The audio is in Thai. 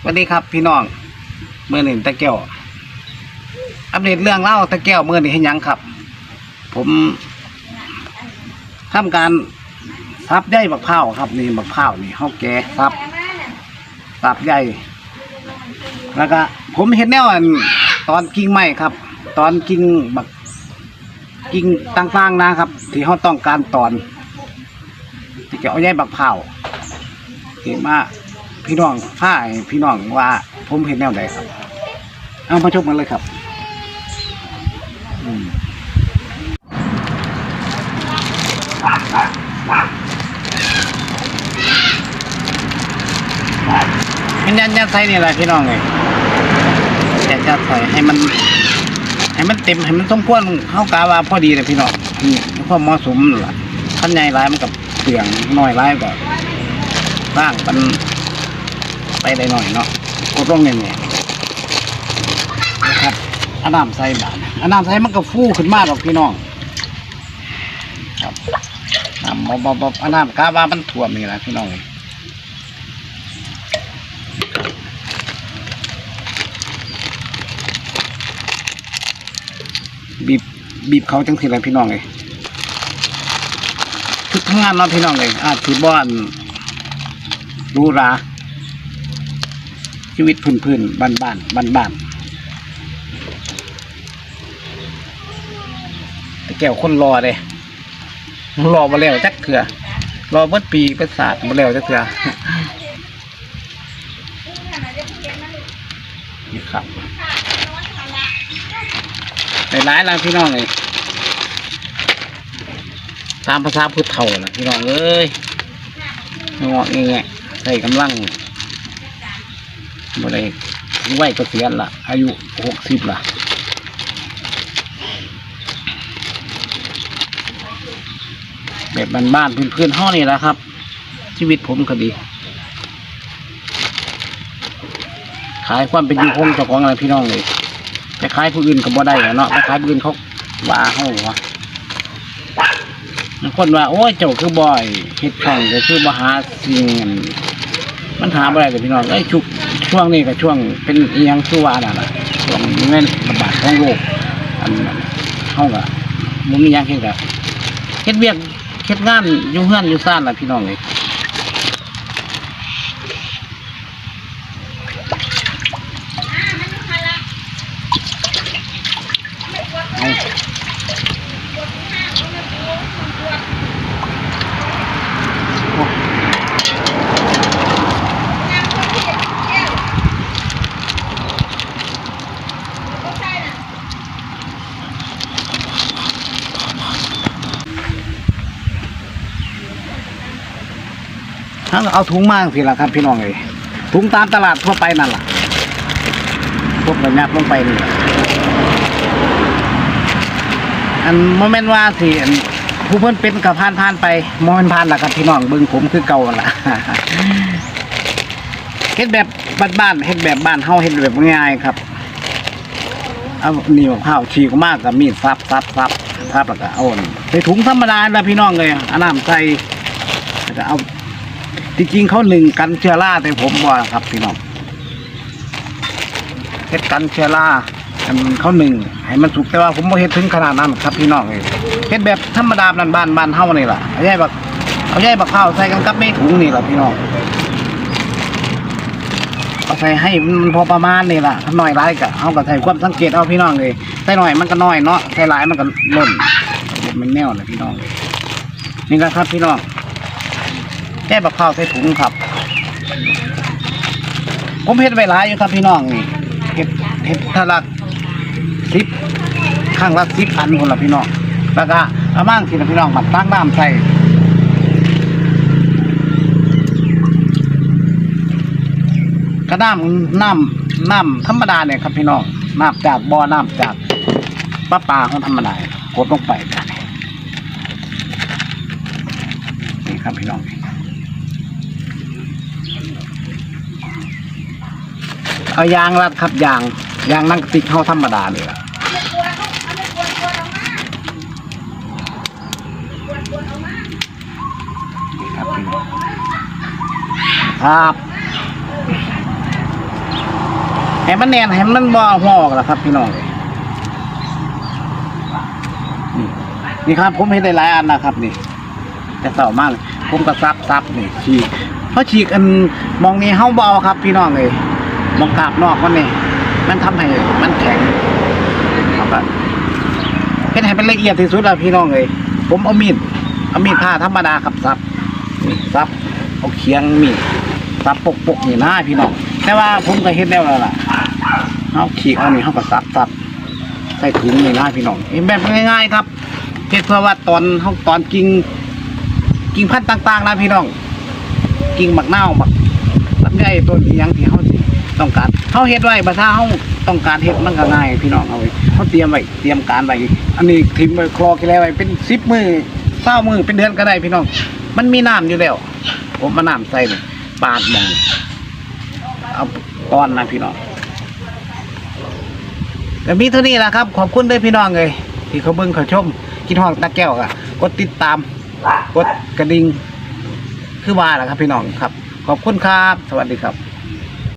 สวัสดีครับพี่น้องเมื่อหนึ่งตะแก้วอัปเดตเรื่องเล่าตะแก้วเมื่อนี้ให้ยังครับ ผมทำการซับใยบักเผาวครับนี่บักเผาวนี่เฮาแก่ซับซับใยแล้วก็ผมเห็นแนวอันตอนกิ่งไม้ครับ ตอนกิ่งบักกิ่งต่างๆนะครับ ที่เขาต้องการตอนที่จะเอาใยบักเผาวที่มา พี่น้องผ้าให้พี่น้องว่า ผมเห็นแนวใดครับ เอามาชมกันเลยครับอืมเป็นยันยันใส่นี่แหละพี่น้องเลยยันยันใส่ให้มัน ให้มันเต็มให้มันสมควรเข้ากาว่าพอดีเลยพี่น้องนี่พอเหมาะสมนั่นล่ะขั้นใหญ่ร้ายมันกับเปลืองน้อยร้ายก็สร้างมัน ไปได้หน่อยเนาะกดลงเนี่ยเนี่ยนะครับอันน้ำใส่บาทอันน้ำใส่มันก็ฟูขึ้นมาหรอกพี่น้องครับน้ำบบบบอันน้ำกาว่ามันท่วมนี่แหละพี่น้องเลยบีบบีบเขาจังสิเลยพี่น้องเลยทุกทั้งงานเนาะพี่น้องเลยอาจถือบ้านรูรา ชีวิตพื้นพื้นบ้านบ้านบ้านบ้านๆแต่แก้วคนรอเลยรอมาแล้วจักเถื่อรอเบิดปีเป็นศาสตร์มาแล้วจักเถื่อนี่ครับหลายแล้วพี่น้องเลยตามภาษาพุทธเถ่านะพี่น้องเอ้ยงอเงี้ยใส่กำลัง บ่ได้ไหวก็เสียณละ อายุหกสิบละแบบบ้านๆพื้นๆห้องนี่แหละครับ ชีวิตผมก็ดี ขายความเป็นอยู่คงเจ้าของอะไรพี่น้องเลยจะขายผู้อื่นก็บ่ได้แหล้วเนาะไปขายผู้อื่นเขาว่าเขาวะคนว่า โอ้ยเจ้าคือบ่อยเฮ็ดช่งก็คือบ่หาสิ่ง มันหาอะไรกับพี่น้องไอ้ชุกช่วงนี้กับช่วงเป็นอียังชั่ว่น่ะล่ะช่วงนี้แม่นระบาดของโรคอันนั้นเฮากับ่มีหยังเห็นก็เฮ็ดเวียกเฮ็ดงานอยู่เฮือนอยู่ซ่านล่ะพี่น้องเลย ถ้าเอาถุงมากสิละครับพี่น้องเลยถุงตามตลาดทั่วไปนั่นล่ะพวกแบบนี้ลงไปนี่อันโมเมนต์ว่าสิอันผู้เพิ่นเป็นกับผ่านผ่านๆไปโมเมนต์ผ่านล่ะครับพี่น้องเบิ่งผมคือเก่าหั่นล่ะเฮ็ดแบบบ้านๆเฮ็ดแบบบ้านเฮาเฮ็ดแบบง่ายครับเอานี่มะพร้าวฉีกมากกับมีดซับซับซับซับแล้วก็เอาใส่ถุงธรรมดาแล้วพี่น้องเลยอาน้ำใส่แล้วก็เอา จริงๆเขาหนึ่งกันเชื้อราแต่ผมบ่าครับพี่น้องเฮ็ดกันเชื้อราอันเขาหนึ่งให้มันสุกแต่ว่าผมบ่เฮ็ดถึงขนาดนั้นครับพี่น้องเลยเฮ็ดแบบธรรมดาบ้านบ้านบ้านเฮานี่ล่ะเอาใยบักเอาใยบักข้าวใส่กันกับไม่ถุงนี่แหละพี่น้องเอาใส่ให้มันพอประมาณนี่แหละถ้าน้อยหลายก็เฮาก็ใส่ความสังเกตเอาพี่น้องเลยใส่น้อยมันก็น้อยเนาะใส่หลายมันก็ล้นมันแนวเลยพี่น้องนี่นะครับพี่น้อง แก้บักข้าวใส่ถุงครับ ผมเฮ็ดไว้หลายอยู่ครับพี่น้องนี่เฮ็ดเฮ็ดทะลักสิบข้างละสิบอันคนละพี่น้องแล้วก็อามั่งสิละพี่น้องบัดตั้งน้ำใส่กระน้ำน้ำน้ำธรรมดาเนี่ยครับพี่น้องน้ำจากบ่อน้ำจากปลาปลาของธรรมดากดลงไปกันนี่ครับพี่น้อง เอายางรัดครับยางยางนั่งติกเข้าธรรมดาเลยล่ะนี่ครับครับให้มันแน่นให้มันบ่หอกล่ะครับพี่น้องนี่นี่ครับผมเห็นได้หลายอันนะครับนี่แต่เต่ามากเลยผมก็ซับซับนี่ฉีกเพราะฉีกอันมองนี้เฮาเบาครับพี่น้องเลย มองกาบนอกมันนี่มันทำให้มันแข็งเอาแบบเป็นให้เป็นละเอียดที่สุดแล้วพี่น้องเลยผมเอามีดเอามีดผ้าธรรมดาครับซับซับเอาเคียงมีดซับปกปกๆนี่นะพี่น้องแต่ว่าผมก็เห็นแล้วแล้วล่ะเอาขีดเอานี่เขาก็ซับซับใส่ถุงนี่นะพี่น้องเห็นแบบง่ายๆครับเพื่อเพื่อว่าตอนเขาตอนกินกิ่งพันธุ์ต่าง ๆ นะพี่น้องกิ่งหมักเน่าหมักลำไยต้นยังที่เขาสิ ต้องการเขาเฮ็ดไว้ภาษาเขาต้องการเฮ็ดมันก็ง่ายพี่น้องเอาไว้เขาเตรียมไว้เตรียมการไว้อันนี้ทิมไว้คลอกี่แล้วไว้เป็นสิบมือเศร้ามือเป็นเดือนก็ได้พี่น้อง มันมีน้ำอยู่แล้วผมมาน้ำใส่เลยปาดมองเอาตอนนะพี่น้องแต่มีเท่านี้แหละครับ ขอบคุณด้วยพี่น้องเลยที่เขาเบิ่งเขาชมกินห้องตะแก้วอะกดติดตามกดกระดิ่งคือว่าแหละครับพี่น้องครับ ขอบคุณครับ สวัสดีครับ